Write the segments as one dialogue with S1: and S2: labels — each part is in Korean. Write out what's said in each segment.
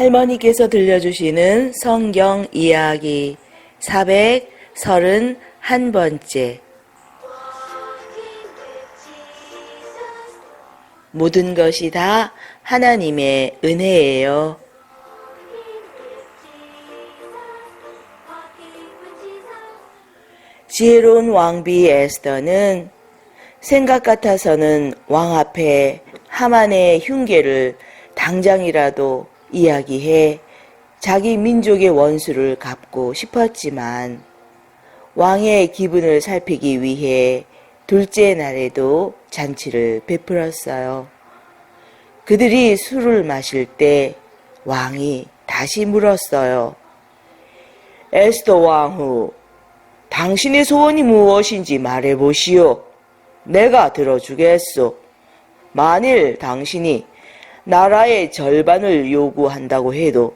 S1: 할머니께서 들려주시는 성경 이야기 431번째 모든 것이 다 하나님의 은혜예요. 지혜로운 왕비 에스더는 생각 같아서는 왕 앞에 하만의 흉계를 당장이라도 이야기해 자기 민족의 원수를 갚고 싶었지만 왕의 기분을 살피기 위해 둘째 날에도 잔치를 베풀었어요. 그들이 술을 마실 때 왕이 다시 물었어요. 에스더 왕후, 당신의 소원이 무엇인지 말해보시오. 내가 들어주겠소. 만일 당신이 나라의 절반을 요구한다고 해도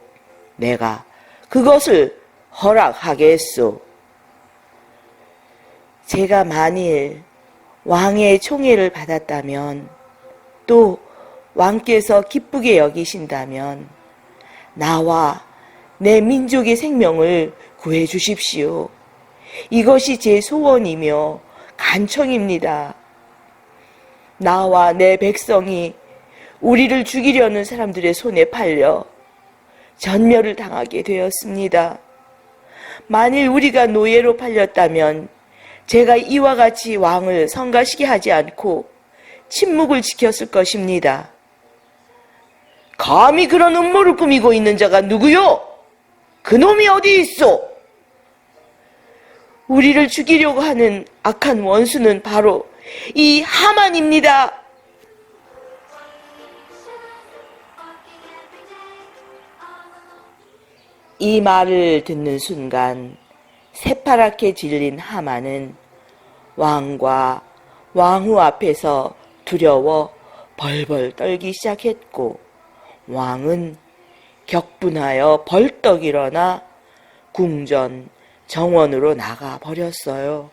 S1: 내가 그것을 허락하겠소. 제가 만일 왕의 총애를 받았다면 또 왕께서 기쁘게 여기신다면 나와 내 민족의 생명을 구해 주십시오. 이것이 제 소원이며 간청입니다. 나와 내 백성이 우리를 죽이려는 사람들의 손에 팔려 전멸을 당하게 되었습니다. 만일 우리가 노예로 팔렸다면 제가 이와 같이 왕을 성가시게 하지 않고 침묵을 지켰을 것입니다. 감히 그런 음모를 꾸미고 있는 자가 누구요? 그놈이 어디 있어? 우리를 죽이려고 하는 악한 원수는 바로 이 하만입니다. 이 말을 듣는 순간 새파랗게 질린 하만은 왕과 왕후 앞에서 두려워 벌벌 떨기 시작했고 왕은 격분하여 벌떡 일어나 궁전 정원으로 나가 버렸어요.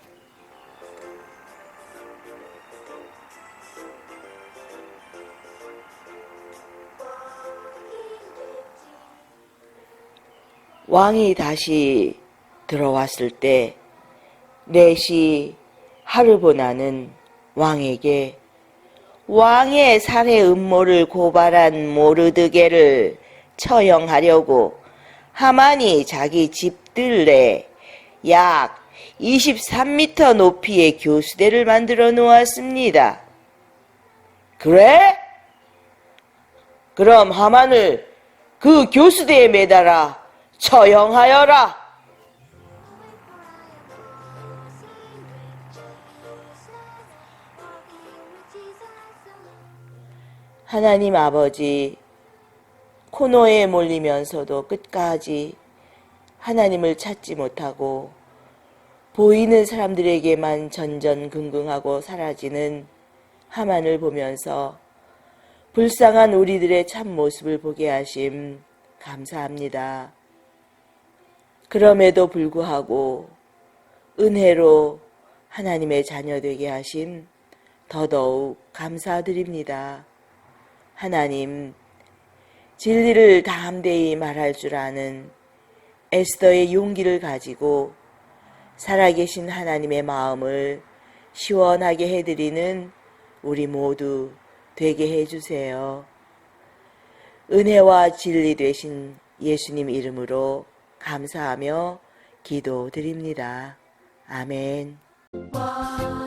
S1: 왕이 다시 들어왔을 때 넷이 하르보나는 왕에게 왕의 살해 음모를 고발한 모르드게를 처형하려고 하만이 자기 집들내 약 23m 높이의 교수대를 만들어 놓았습니다. 그래? 그럼 하만을 그 교수대에 매달아 처형하여라. 하나님 아버지, 코너에 몰리면서도 끝까지 하나님을 찾지 못하고 보이는 사람들에게만 전전긍긍하고 사라지는 하만을 보면서 불쌍한 우리들의 참 모습을 보게 하심 감사합니다. 그럼에도 불구하고 은혜로 하나님의 자녀 되게 하심 더더욱 감사드립니다. 하나님, 진리를 담대히 말할 줄 아는 에스더의 용기를 가지고 살아계신 하나님의 마음을 시원하게 해드리는 우리 모두 되게 해주세요. 은혜와 진리 되신 예수님 이름으로 감사하며 기도드립니다. 아멘.
S2: 와